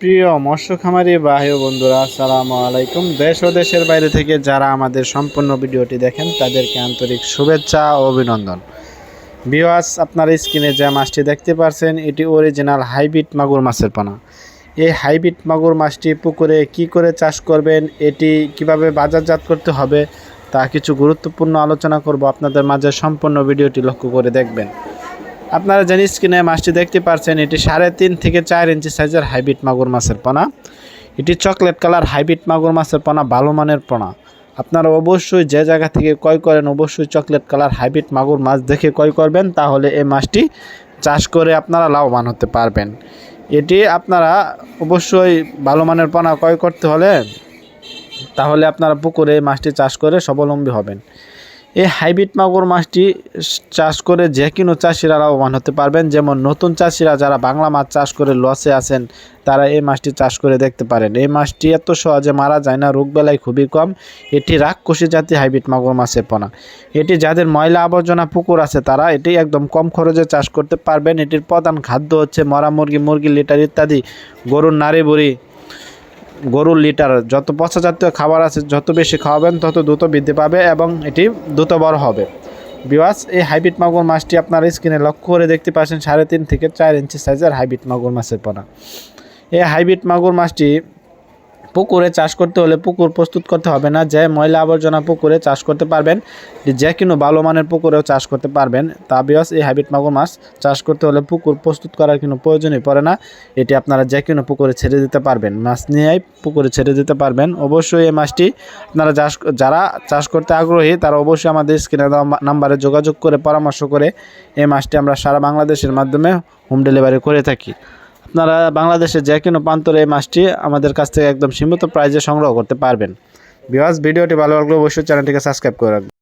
প্রিয় মৎস্য খামারি ভাই বন্ধুরা, আসসালামু আলাইকুম। দেশ ও দেশের বাইরে থেকে যারা আমাদের সম্পূর্ণ ভিডিওটি দেখেন, তাদেরকে আন্তরিক শুভেচ্ছা ও অভিনন্দন। বিওয়াস আপনার স্ক্রিনে যে মাছটি দেখতে পারছেন, এটি অরিজিনাল হাইব্রিড মাগুর মাছের পানা। এই হাইব্রিড মাগুর মাছটি পুকুরে কি করে চাষ করবেন, এটি কীভাবে বাজারজাত করতে হবে, তা কিছু গুরুত্বপূর্ণ আলোচনা করব। আপনাদের মাঝে সম্পূর্ণ ভিডিওটি লক্ষ্য করে দেখবেন। আপনারা যে স্ক্রিনে মাছটি দেখতে পারছেন, এটি সাড়ে তিন থেকে চার ইঞ্চি সাইজের হাইব্রিড মাগুর মাছের পোনা। এটি চকলেট কালার হাইব্রিড মাগুর মাছের পোনা ভালো মানের পোনা। আপনারা অবশ্যই যে জায়গা থেকে ক্রয় করেন, অবশ্যই চকলেট কালার হাইব্রিড মাগুর মাছ দেখে ক্রয় করবেন, তাহলে এই মাছটি চাষ করে আপনারা লাভবান হতে পারবেন। এটি আপনারা অবশ্যই ভালো মানের পোনা ক্রয় করতে হলে, তাহলে আপনারা পুকুরে এই মাছটি চাষ করে স্বাবলম্বী হবেন। এই হাইব্রিড মাগুর মাছটি চাষ করে যে কোনো চাষিরা লাভবান হতে পারবেন। যেমন নতুন চাষিরা যারা বাংলা মাছ চাষ করে লসে আছেন, তারা এই মাছটি চাষ করে দেখতে পারেন। এই মাছটি এত সহজে মারা যায় না রোগবেলায় খুবই কম। এটি রাক্ষসী জাতি হাইব্রিড মাগুর মাছের পোনা। এটি যাদের ময়লা আবর্জনা পুকুর আছে, তারা এটি একদম কম খরচে চাষ করতে পারবেন। এটির প্রধান খাদ্য হচ্ছে মরা মুরগি মুরগি, লিটার ইত্যাদি। গরুর নাড়ি বুড়ি গরুর লিটার, যত পচা জাতীয় খাবার আছে, যত বেশি খাওয়াবেন, তত দ্রুত বৃদ্ধি পাবে এবং এটি দ্রুত বড় হবে। বিওয়াস এই হাইব্রিড মাগুর মাছটি আপনার স্কিনে লক্ষ্য করে দেখতে পাচ্ছেন, সাড়ে তিন থেকে চার ইঞ্চি সাইজের হাইব্রিড মাগুর মাছের পোনা। এই হাইব্রিড মাগুর মাছটি পুকুরে চাষ করতে হলে পুকুর প্রস্তুত করতে হবে না। যে ময়লা আবর্জনা পুকুরে চাষ করতে পারবেন, যে কোনো ভালো মানের পুকুরেও চাষ করতে পারবেন। তা বিয়স এই হাইব্রিড মাগুর মাছ চাষ করতে হলে পুকুর প্রস্তুত করার কোনো প্রয়োজনই পড়ে না। এটি আপনারা যে কোনো পুকুরে ছেড়ে দিতে পারবেন। মাছ নিয়েই পুকুরে ছেড়ে দিতে পারবেন। অবশ্যই এই মাছটি আপনারা চাষ যারা চাষ করতে আগ্রহী, তারা অবশ্যই আমাদের স্ক্রিনে নাম্বারে যোগাযোগ করে পরামর্শ করে এই মাছটি আমরা সারা বাংলাদেশের মাধ্যমে হোম ডেলিভারি করে থাকি। আপনারা বাংলাদেশের যে কোনো প্রান্তরে এই মাছটি আমাদের কাছ থেকে একদম সীমিত প্রাইজে সংগ্রহ করতে পারবেন। বিভাজ ভিডিওটি ভালো লাগলে অবশ্যই চ্যানেলটিকে সাবস্ক্রাইব করে রাখবেন।